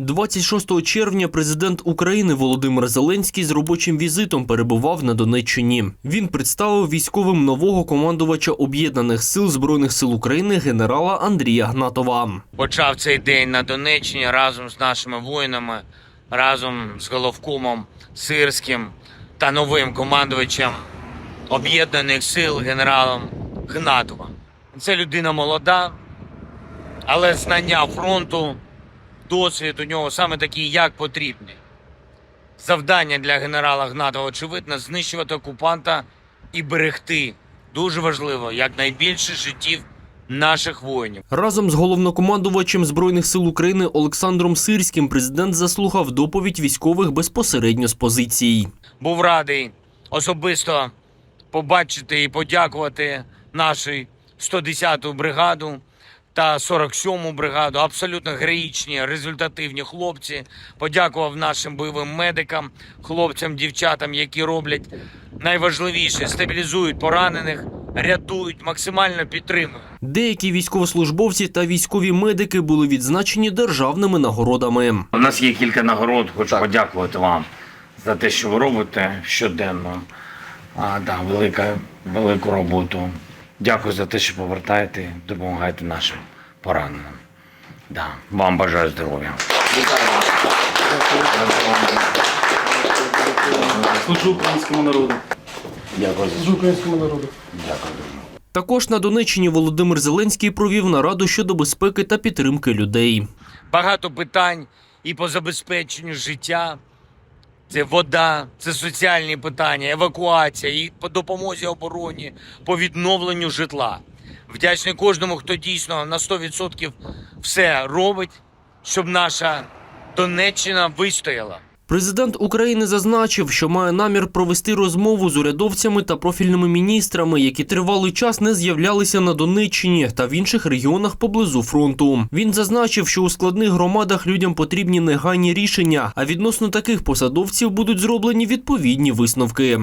26 червня президент України Володимир Зеленський з робочим візитом перебував на Донеччині. Він представив військовим нового командувача об'єднаних сил збройних сил України генерала Андрія Гнатова. почав цей день на Донеччині разом з нашими воїнами, разом з головкомом Сирським та новим командувачем об'єднаних сил генералом Гнатовим. Це людина молода, але знання фронту, досвід у нього саме такий, як потрібний. Завдання для генерала Гнатова, очевидно, знищувати окупанта і берегти. Дуже важливо, якнайбільше життів наших воїнів. Разом з головнокомандувачем збройних сил України Олександром Сирським президент заслухав доповідь військових безпосередньо з позицій. був радий особисто побачити і подякувати нашій 110-ту бригаду та 47-му бригаду. Абсолютно героїчні, результативні хлопці. Подякував нашим бойовим медикам, хлопцям, дівчатам, які роблять найважливіше стабілізують поранених, рятують, максимально підтримують. Деякі військовослужбовці та військові медики були відзначені державними нагородами. У нас є кілька нагород. Хочу подякувати вам за те, що ви робите щоденно. А, да, велика, велику роботу. Дякую за те, що повертаєте, допомагаєте нашим пораненим. Да, вам бажаю здоров'я. Служу українському народу. Дякую. Служу українському народу. Дякую. Також на Донеччині Володимир Зеленський провів нараду щодо безпеки та підтримки людей. Багато питань і по забезпеченню життя. Це вода, це соціальні питання, евакуація, і по допомозі обороні, по відновленню житла. Вдячний кожному, хто дійсно на 100% все робить, щоб наша Донеччина вистояла. Президент України зазначив, що має намір провести розмову з урядовцями та профільними міністрами, які тривалий час не з'являлися на Донеччині та в інших регіонах поблизу фронту. Він зазначив, що у складних громадах людям потрібні негайні рішення, а відносно таких посадовців будуть зроблені відповідні висновки.